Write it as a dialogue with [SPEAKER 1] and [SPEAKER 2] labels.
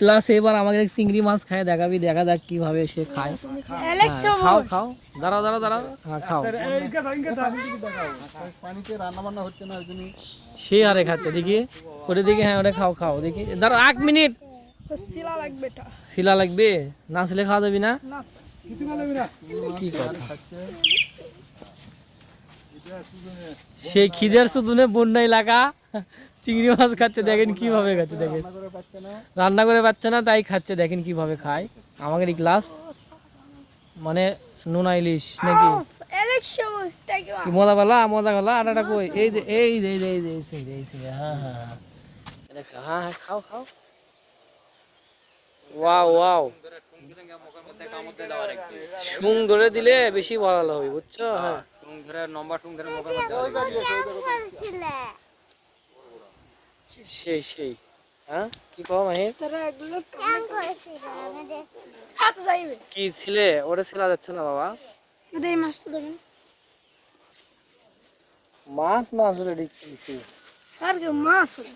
[SPEAKER 1] ক্লাসে এবার আমাকে চিংড়ি মাছ খায় দেখাবি দেখা যাক কীভাবে সে খায়। হ্যাঁ, খাও খাও। দাঁড়াও দাঁড়াও দাঁড়াও। হ্যাঁ খাও।
[SPEAKER 2] পানিতে রান্না বান্না হচ্ছে না ওই
[SPEAKER 1] সে আরে খাচ্ছে দেখি। ওটা দেখি হ্যাঁ ওটা খাও খাও দেখি। দাঁড়াও এক মিনিট।
[SPEAKER 3] শিলা লাগবে
[SPEAKER 1] শিলা লাগবে? না ছিলে খাওয়া যাবি না?
[SPEAKER 3] না
[SPEAKER 1] কি কথা? সেই খিদের সুদুনে বন্যা এলাকা। চিংড়ি মাছ খাচ্ছে দেখেন কীভাবে খাচ্ছে দেখেন।
[SPEAKER 2] করে পাচ্ছে না
[SPEAKER 1] রান্না করে পাচ্ছে না তাই খাচ্ছে দেখেন কীভাবে খায়। আমাদের এই ক্লাস মানে নোনা ইলিশ নাকি? মজা পেলা? মজা পেলা? আটাটা কই? এই যে এই যে এই যে এই যে এই এই হ্যাঁ হ্যাঁ হ্যাঁ। হ্যাঁ হ্যাঁ খাও খাও। Wow wow. ধরে দিলে বেশি ভালো হবে বুঝছ? হ্যাঁ। সেই সেই। হ্যাঁ? কি কও মাহি
[SPEAKER 3] তারা এগুলো
[SPEAKER 1] কি ছিলে? ওটা ছেলা যাচ্ছে না বাবা।
[SPEAKER 3] মাছটা দেবেন
[SPEAKER 1] মাছ না আসলে দিচ্ছি
[SPEAKER 3] স্যার কে মাছ হলো।